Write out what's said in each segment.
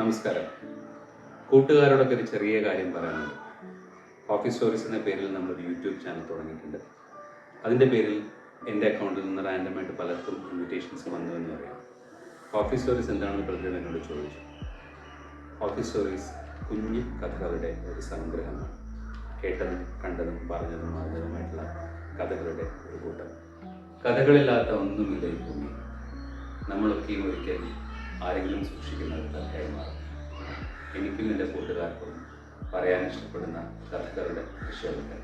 നമസ്കാരം. കൂട്ടുകാരോടൊക്കെ ഒരു ചെറിയ കാര്യം പറയാനുണ്ട്. കോഫി സ്റ്റോറീസ് എന്ന പേരിൽ നമ്മളൊരു യൂട്യൂബ് ചാനൽ തുടങ്ങിയിട്ടുണ്ട്. അതിന്റെ പേരിൽ എന്റെ അക്കൗണ്ടിൽ നിന്ന് റാൻഡമായിട്ട് പലർക്കും ഇൻവിറ്റേഷൻസ് വന്നു എന്ന് പറയാം. കോഫി സ്റ്റോറീസ് എന്താണെന്ന് പലരും എന്നോട് ചോദിച്ചു. കോഫി സ്റ്റോറീസ് കുഞ്ഞു കഥകളുടെ ഒരു സംഗ്രഹമാണ്. കേട്ടതും കണ്ടതും പറഞ്ഞതും അറിഞ്ഞതുമായിട്ടുള്ള കഥകളുടെ ഒരു കൂട്ടം. കഥകളില്ലാത്ത ഒന്നുമില്ല ഈ ഭൂമി. നമ്മളൊക്കെയും ഒരിക്കൽ ആരെങ്കിലും സൂക്ഷിക്കുന്ന ഒരു കഥയായി മാറും എനിക്കും എന്റെ കൂട്ടുകാർക്കും പറയാൻ ഇഷ്ടപ്പെടുന്ന കഥകളുടെ വിഷയങ്ങൾ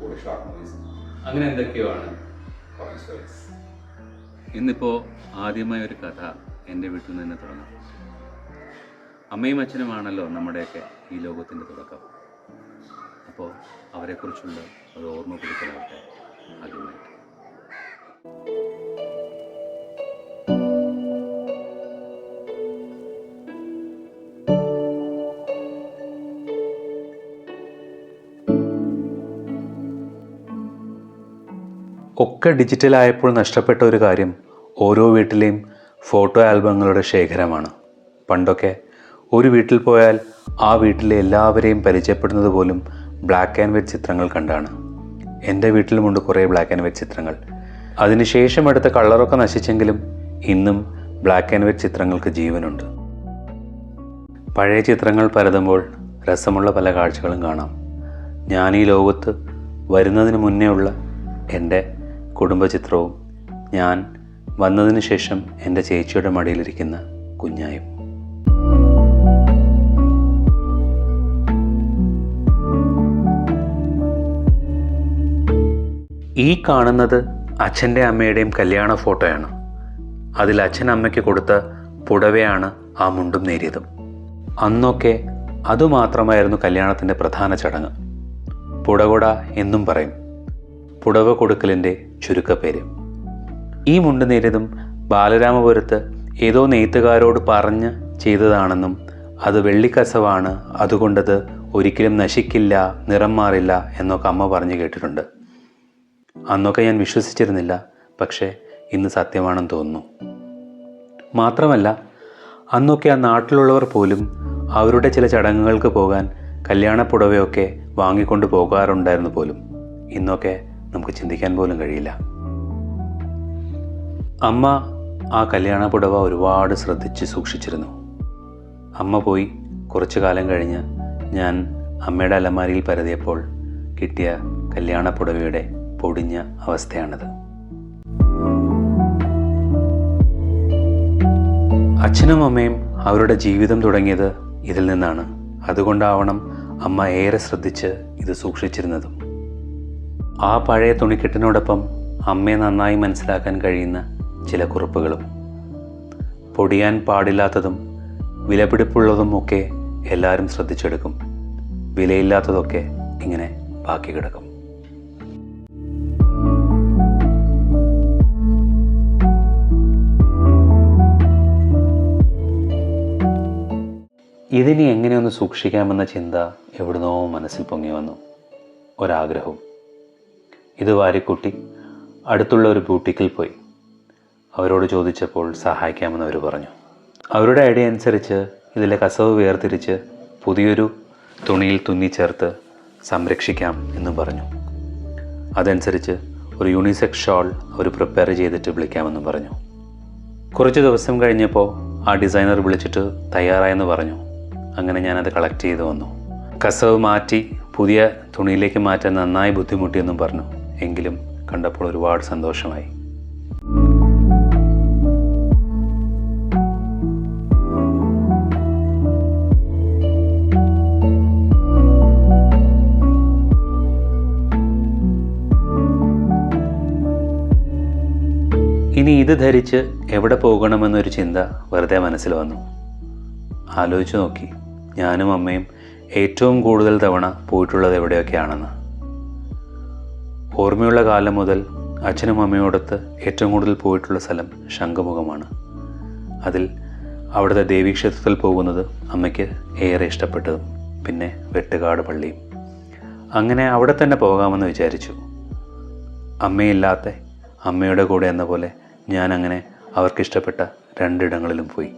കൂടെ ഷോർട്ട് മൂവീസ് അങ്ങനെ എന്തൊക്കെയാണ് ഇന്നിപ്പോൾ ആദ്യമായ ഒരു കഥ എന്റെ വീട്ടിൽ നിന്ന് തന്നെ തുടങ്ങാം. അമ്മയും അച്ഛനുമാണല്ലോ നമ്മുടെയൊക്കെ ഈ ലോകത്തിന്റെ തുടക്കം. അപ്പോൾ അവരെക്കുറിച്ചുള്ള ഒരു ഓർമ്മ പുതുക്കലാവട്ടെ? ആദ്യമായിട്ട്. ഒക്കെ ഡിജിറ്റലായപ്പോൾ നഷ്ടപ്പെട്ട ഒരു കാര്യം ഓരോ വീട്ടിലെയും ഫോട്ടോ ആൽബങ്ങളുടെ ശേഖരമാണ്. പണ്ടൊക്കെ ഒരു വീട്ടിൽ പോയാൽ ആ വീട്ടിലെ എല്ലാവരെയും പരിചയപ്പെടുന്നത് പോലും ബ്ലാക്ക് ആൻഡ് വൈറ്റ് ചിത്രങ്ങൾ കണ്ടാണ്. എന്റെ വീട്ടിലുമുണ്ട് കുറേ ബ്ലാക്ക് ആൻഡ് വൈറ്റ് ചിത്രങ്ങൾ. അതിനുശേഷം എടുത്ത കളറൊക്കെ നശിച്ചെങ്കിലും ഇന്നും ബ്ലാക്ക് ആൻഡ് വൈറ്റ് ചിത്രങ്ങൾക്ക് ജീവനുണ്ട്. പഴയ ചിത്രങ്ങൾ പരതുമ്പോൾ രസമുള്ള പല കാഴ്ചകളും കാണാം. ഞാൻ ഈ ലോകത്ത് വരുന്നതിന് മുന്നേ ഉള്ള എന്റെ കുടുംബചിത്രവും ഞാൻ വന്നതിന് ശേഷം എന്റെ ചേച്ചിയുടെ മടിയിലിരിക്കുന്ന കുഞ്ഞായും. ഈ കാണുന്നത് അച്ഛന്റെ അമ്മയുടെയും കല്യാണ ഫോട്ടോയാണ്. അതിൽ അച്ഛൻ അമ്മയ്ക്ക് കൊടുത്ത പുടവയാണ് ആ മുണ്ടും നേരിയതും. അന്നൊക്കെ അതുമാത്രമായിരുന്നു കല്യാണത്തിന്റെ പ്രധാന ചടങ്ങ്. പുടകുട എന്നും പറയും. പുടവ കൊടുക്കലിന്റെ ചുരുക്കപ്പേര്. ഈ മുണ്ട് നേരിയതും ബാലരാമപുരത്ത് ഏതോ നെയ്ത്തുകാരോട് പറഞ്ഞ് ചെയ്തതാണെന്നും അത് വെള്ളിക്കസവാണ് അതുകൊണ്ടത് ഒരിക്കലും നശിക്കില്ല നിറം മാറില്ല എന്നൊക്കെ അമ്മ പറഞ്ഞു കേട്ടിട്ടുണ്ട്. അന്നൊക്കെ ഞാൻ വിശ്വസിച്ചിരുന്നില്ല പക്ഷേ ഇന്ന് സത്യമാണെന്ന് തോന്നുന്നു. മാത്രമല്ല അന്നൊക്കെ ആ നാട്ടിലുള്ളവർ പോലും അവരുടെ ചില ചടങ്ങുകൾക്ക് പോകാൻ കല്യാണപ്പുടവയൊക്കെ വാങ്ങിക്കൊണ്ട് പോകാറുണ്ടായിരുന്നു പോലും. ഇന്നൊക്കെ നമുക്ക് ചിന്തിക്കാൻ പോലും കഴിയില്ല. അമ്മ ആ കല്യാണ പുടവ ഒരുപാട് ശ്രദ്ധിച്ച് സൂക്ഷിച്ചിരുന്നു. അമ്മ പോയി കുറച്ചു കാലം കഴിഞ്ഞ് ഞാൻ അമ്മയുടെ അലമാരിയിൽ പരതിയപ്പോൾ കിട്ടിയ കല്യാണ പുടവയുടെ പൊടിഞ്ഞ അവസ്ഥയാണത്. അച്ഛനും അമ്മയും അവരുടെ ജീവിതം തുടങ്ങിയത് ഇതിൽ നിന്നാണ്. അതുകൊണ്ടാവണം അമ്മ ഏറെ ശ്രദ്ധിച്ച് ഇത് സൂക്ഷിച്ചിരുന്നതും. ആ പഴയ തുണിക്കെട്ടിനോടൊപ്പം അമ്മയെ നന്നായി മനസ്സിലാക്കാൻ കഴിയുന്ന ചില കുറിപ്പുകളും. പൊടിയാൻ പാടില്ലാത്തതും വിലപിടിപ്പുള്ളതും ഒക്കെ എല്ലാവരും ശ്രദ്ധിച്ചെടുക്കും. വിലയില്ലാത്തതൊക്കെ ഇങ്ങനെ ബാക്കി കിടക്കും. ഇതിനെ എങ്ങനെയൊന്ന് സൂക്ഷിക്കാമെന്ന ചിന്ത എവിടുന്നോ മനസ്സിൽ പൊങ്ങി വന്നു. ഒരാഗ്രഹവും. ഇത് വാരിക്കൂട്ടി അടുത്തുള്ള ഒരു ബൂട്ടിക്കിൽ പോയി. അവരോട് ചോദിച്ചപ്പോൾ സഹായിക്കാമെന്ന് അവർ പറഞ്ഞു. അവരുടെ ഐഡിയ അനുസരിച്ച് ഇതിലെ കസവ് വേർതിരിച്ച് പുതിയൊരു തുണിയിൽ തുന്നിച്ചേർത്ത് സംരക്ഷിക്കാം എന്ന് പറഞ്ഞു. അതനുസരിച്ച് ഒരു യൂണിസെക്സ് ഷോൾ അവർ പ്രിപ്പയർ ചെയ്തിട്ട് വിളിക്കാമെന്നും പറഞ്ഞു. കുറച്ച് ദിവസം കഴിഞ്ഞപ്പോൾ ആ ഡിസൈനർ വിളിച്ചിട്ട് തയ്യാറായെന്ന് പറഞ്ഞു. അങ്ങനെ ഞാനത് കളക്ട് ചെയ്ത് വന്നു. കസവ് മാറ്റി പുതിയ തുണിയിലേക്ക് മാറ്റാൻ നന്നായി ബുദ്ധിമുട്ടിയെന്നും പറഞ്ഞു. എങ്കിലും കണ്ടപ്പോൾ ഒരുപാട് സന്തോഷമായി. ഇനി ഇത് ധരിച്ച് എവിടെ പോകണമെന്നൊരു ചിന്ത വെറുതെ മനസ്സിൽ വന്നു. ആലോചിച്ചു നോക്കി. ഞാനും അമ്മയും ഏറ്റവും കൂടുതൽ തവണ പോയിട്ടുള്ളത് എവിടെയൊക്കെയാണെന്ന്. ഓർമ്മയുള്ള കാലം മുതൽ അച്ഛനും അമ്മയോടൊത്ത് ഏറ്റവും കൂടുതൽ പോയിട്ടുള്ള സ്ഥലം ശംഖുമുഖമാണ്. അതിൽ അവിടുത്തെ ദേവീക്ഷേത്രത്തിൽ പോകുന്നത് അമ്മയ്ക്ക് ഏറെ ഇഷ്ടപ്പെട്ടതും പിന്നെ വെട്ടുകാട് പള്ളിയും. അങ്ങനെ അവിടെ തന്നെ പോകാമെന്ന് വിചാരിച്ചു. അമ്മയില്ലാത്ത അമ്മയുടെ കൂടെ എന്ന പോലെ ഞാൻ അങ്ങനെ അവർക്കിഷ്ടപ്പെട്ട രണ്ടിടങ്ങളിലും പോയി.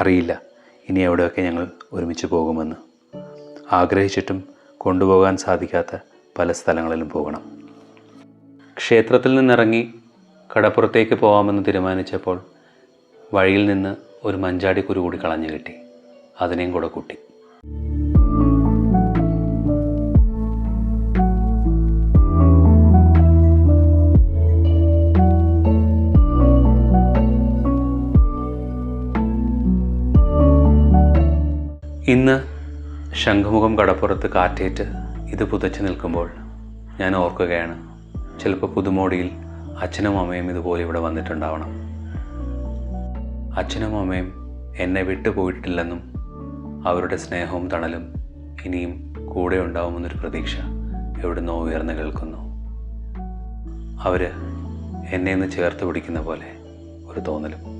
അറിയില്ല ഇനി എവിടെയൊക്കെ ഞങ്ങൾ ഒരുമിച്ച് പോകുമെന്ന്. ആഗ്രഹിച്ചിട്ടും കൊണ്ടുപോകാൻ സാധിക്കാത്ത പല സ്ഥലങ്ങളിലും പോകണം. ക്ഷേത്രത്തിൽ നിന്നിറങ്ങി കടപ്പുറത്തേക്ക് പോകാമെന്ന് തീരുമാനിച്ചപ്പോൾ വഴിയിൽ നിന്ന് ഒരു മഞ്ചാടിക്കുരു കൂടി കളഞ്ഞു കിട്ടി. അതിനെയും കൂടെ കൂട്ടി. ഇന്ന് ശംഖുമുഖം കടപ്പുറത്ത് കാറ്റേറ്റ് ഇത് പുതച്ചു നിൽക്കുമ്പോൾ ഞാൻ ഓർക്കുകയാണ്. ചിലപ്പോൾ പുതുമോടിയിൽ അച്ഛനും അമ്മയും ഇതുപോലെ ഇവിടെ വന്നിട്ടുണ്ടാവണം. അച്ഛനും അമ്മയും എന്നെ വിട്ടുപോയിട്ടില്ലെന്നും അവരുടെ സ്നേഹവും തണലും ഇനിയും കൂടെ ഉണ്ടാവുമെന്നൊരു പ്രതീക്ഷ എവിടുന്നോ ഉയർന്നു കേൾക്കുന്നു. അവർ എന്നെ ഒന്ന് ചേർത്ത് പിടിക്കുന്ന പോലെ ഒരു തോന്നലും.